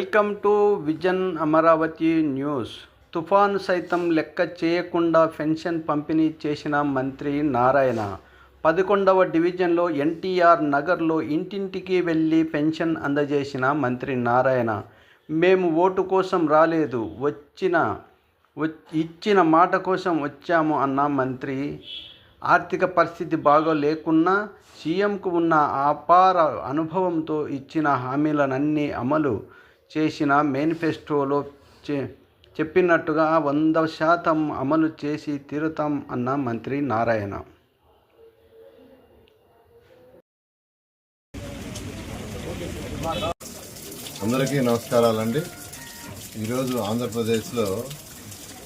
Welcome to vision Amaravati news. తుఫాను సైతం లెక్క చేయకుండా పెన్షన్ పంపిణీ చేసిన మంత్రి నారాయణ. పదకొండవ డివిజన్లో ఎన్టీఆర్ నగర్లో ఇంటింటికి వెళ్ళి పెన్షన్ అందజేసిన మంత్రి నారాయణ. మేము ఓటు కోసం రాలేదు వచ్చిన ఇచ్చిన మాట కోసం వచ్చాము అన్న మంత్రి. ఆర్థిక పరిస్థితి బాగా లేకున్నా సీఎంకు ఉన్న అపార అనుభవంతో ఇచ్చిన హామీలనన్నీ అమలు. చేసిన మేనిఫెస్టోలో చె చెప్పినట్టుగా వంద శాతం అమలు చేసి తీరుతాం అన్న మంత్రి నారాయణ. అందరికీ నమస్కారాలండి. ఈరోజు ఆంధ్రప్రదేశ్లో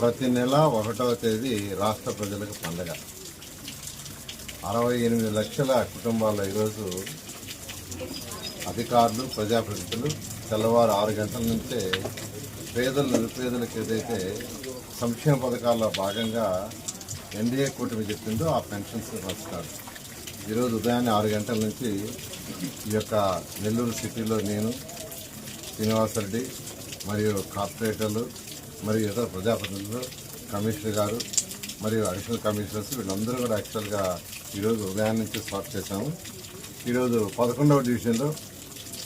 ప్రతి నెల ఒకటవ తేదీ రాష్ట్ర ప్రజలకు పండగ. అరవై ఎనిమిది లక్షల కుటుంబాల ఈరోజు అధికారులు ప్రజాప్రతినిధులు తెల్లవారు ఆరు గంటల నుంచే పేదలు నిరుపేదలకు ఏదైతే సంక్షేమ పథకాల్లో భాగంగా ఎన్డీఏ కూటమి చెప్పిందో ఆ పెన్షన్స్ వస్తారు ఈరోజు ఉదయాన్నే ఆరు గంటల నుంచి ఈ యొక్క నెల్లూరు సిటీలో నేను శ్రీనివాసరెడ్డి మరియు కార్పొరేటర్లు మరియు ఇతర ప్రజాప్రతినిధులు కమిషనర్ గారు మరియు అడిషనల్ కమిషనర్స్ వీళ్ళందరూ కూడా యాక్చువల్గా ఈరోజు ఉదయం నుంచి స్టార్ట్ చేశాము. ఈరోజు పదకొండవ డివిజన్లో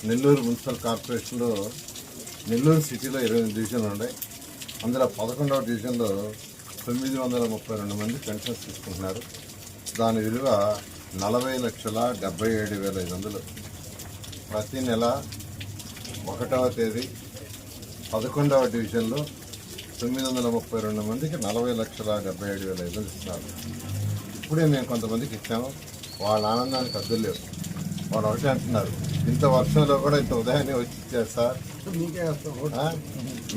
నెల్లూరు మున్సిపల్ కార్పొరేషన్లో నెల్లూరు సిటీలో ఇరవై ఎనిమిది డివిజన్లు ఉన్నాయి. అందులో పదకొండవ డివిజన్లో తొమ్మిది వందల ముప్పై రెండు మంది పెన్షన్స్ తీసుకుంటున్నారు. దాని విలువ నలభై లక్షల డెబ్బై ఏడు వేల ఐదు వందలు. ప్రతి నెల ఒకటవ తేదీ పదకొండవ డివిజన్లో తొమ్మిది వందల ముప్పై రెండు మందికి నలభై లక్షల డెబ్బై ఏడు వేల ఐదు వందలు ఇస్తున్నారు. ఇప్పుడే మేము కొంతమందికి ఇచ్చాము. వాళ్ళ ఆనందానికి అద్దులు లేవు. వాళ్ళు ఒకటే అంటున్నారు. ఇంత వర్షంలో కూడా ఇంత ఉదయాన్నే వచ్చి ఇచ్చారు సార్?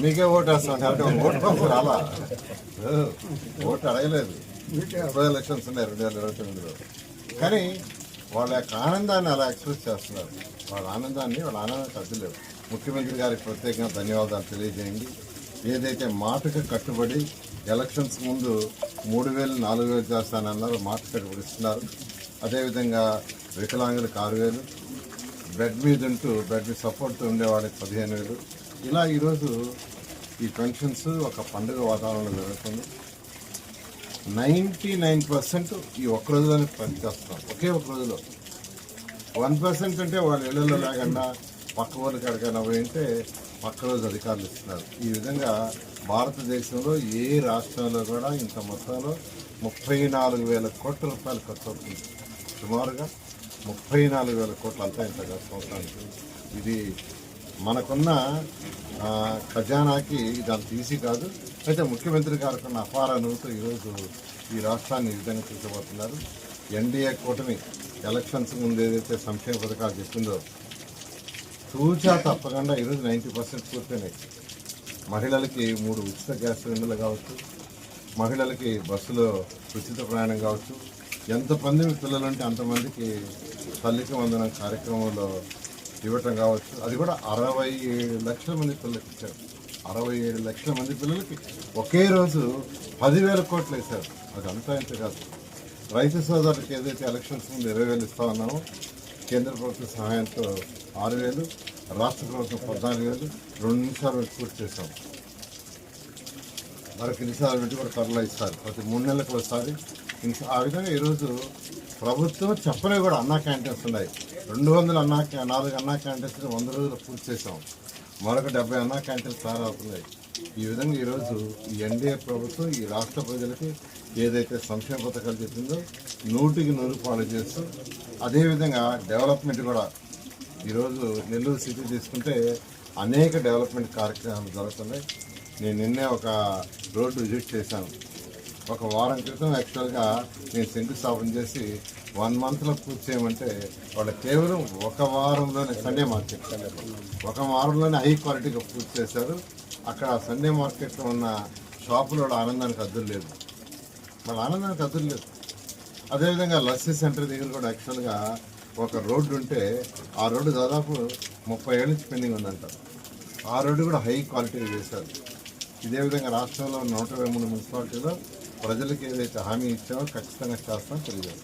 మీకే ఓటు. వేస్తాం అంటే ఓటు కోసం రాలా? ఓటు అడగలేదు. ఇరవై ఎలక్షన్స్ ఉన్నాయి రెండు వేల ఇరవై తొమ్మిదిలో. కానీ వాళ్ళ యొక్క ఆనందాన్ని అలా ఎక్స్ప్రెస్ చేస్తున్నారు. వాళ్ళ ఆనందాన్ని వాళ్ళ ఆనందానికి అడ్డులేవు ముఖ్యమంత్రి గారికి ప్రత్యేకంగా ధన్యవాదాలు తెలియజేయండి. ఏదైతే మాటకు కట్టుబడి ఎలక్షన్స్ ముందు మూడు వేలు నాలుగు వేలు చేస్తానన్నారు మాట కట్టుబడి ఇస్తున్నారు. అదేవిధంగా వికలాంగులకు ఆరు వేలు బెడ్ మీద ఉంటూ బెడ్ మీద సపోర్ట్తో ఉండేవాడికి పదిహేను వేలు. ఇలా ఈరోజు ఈ పెన్షన్స్ ఒక పండుగ వాతావరణంలో జరుగుతుంది. నైంటీ నైన్ పర్సెంట్ ఈ ఒక్క రోజులోనే పనిచేస్తాం ఒకే ఒక రోజులో. వన్ పర్సెంట్ అంటే వాళ్ళ ఇళ్ళలో లేకుండా పక్క ఊరికి ఎక్కడికైనా పోయి ఉంటే పక్క రోజు అధికారులు ఇస్తున్నారు. ఈ విధంగా భారతదేశంలో ఏ రాష్ట్రంలో కూడా ఇంత మొత్తంలో ముప్పై నాలుగు వేల కోట్ల రూపాయలు ఖర్చు అవుతుంది సుమారుగా ముప్పై నాలుగు వేల కోట్లు అంతా ఇంత సంవత్సరానికి. ఇది మనకున్న ఖజానాకి ఇది అంత ఈజీ కాదు. అయితే ముఖ్యమంత్రి గారికి ఉన్న అపార అనుభూతి ఈరోజు ఈ రాష్ట్రాన్ని ఈ విధంగా చూసబోతున్నారు ఎన్డీఏ కూటమి ఎలక్షన్స్ ముందు ఏదైతే సంక్షేమ పథకాలు చెప్పిందో తూచా తప్పకుండా ఈరోజు నైంటీ పర్సెంట్ పూర్తయినాయి. మహిళలకి మూడు ఉచిత గ్యాస్ సిలిండర్లు కావచ్చు మహిళలకి బస్సులో ఉచిత ప్రయాణం కావచ్చు ఎంతమంది పిల్లలు అంటే అంతమందికి తల్లికి వందన కార్యక్రమంలో ఇవ్వటం కావచ్చు. అది కూడా అరవై ఏడు లక్షల మంది పిల్లలకి ఇచ్చారు. అరవై ఏడు లక్షల మంది పిల్లలకి ఒకే రోజు పదివేల కోట్లు వేశారు. అది అంతా ఇంత కాదు. రైతు సోదరులకు ఏదైతే ఎలక్షన్స్ ముందు ఇరవై వేలు ఇస్తా ఉన్నామో కేంద్ర ప్రభుత్వ సహాయంతో ఆరు వేలు రాష్ట్ర ప్రభుత్వం పద్నాలుగు వేలు రెండు నిమిషాలు పెట్టి పూర్తి చేశాం. మరొక నిమిషాలు పెట్టి కూడా త్వరలో ఇస్తారు. ప్రతి మూడు నెలలకు ఒకసారి ఆ విధంగా ఈరోజు ప్రభుత్వం చెప్పనే కూడా అన్నా క్యాంటీన్స్ ఉన్నాయి. రెండు వందల అన్నా నాలుగు అన్నా క్యాంటీన్స్ వంద రోజులు పూర్తి చేసాం మరొక డెబ్బై అన్నా క్యాంటీన్స్ తయారవుతున్నాయి ఈ విధంగా ఈరోజు ఈ ఎన్డీఏ ప్రభుత్వం ఈ రాష్ట్ర ప్రజలకి ఏదైతే సంక్షేమ పథకాలు చెప్పిందో నూటికి నూరు పాలు చేస్తూ అదేవిధంగా డెవలప్మెంట్ కూడా ఈరోజు నెల్లూరు సిటీ తీసుకుంటే అనేక డెవలప్మెంట్ కార్యక్రమాలు జరుగుతున్నాయి. నేను నిన్నే ఒక రోడ్డు విజిట్ చేశాను. ఒక వారం క్రితం యాక్చువల్గా నేను శంకుస్థాపన చేసి వన్ మంత్లో పూర్తి చేయమంటే వాళ్ళు కేవలం ఒక వారంలోనే సండే మార్కెట్ ఒక వారంలోనే హై క్వాలిటీగా పూర్తి చేశారు. అక్కడ సండే మార్కెట్లో ఉన్న షాపులో ఆనందానికి అద్దులు లేదు వాళ్ళ ఆనందానికి అద్దులు లేదు అదేవిధంగా లస్సీ సెంటర్ దగ్గర కూడా యాక్చువల్గా ఒక రోడ్డు ఉంటే ఆ రోడ్డు దాదాపు ముప్పై ఏళ్ళ నుంచి పెండింగ్ ఉందంటారు ఆ రోడ్డు కూడా హై క్వాలిటీ చేశారు ఇదే విధంగా రాష్ట్రంలో నూట ఇరవై మూడు మున్సిపాలిటీలో ప్రజలకు ఏదైతే హామీ ఇచ్చామో ఖచ్చితంగా చేస్తామో తెలియజేస్తాం.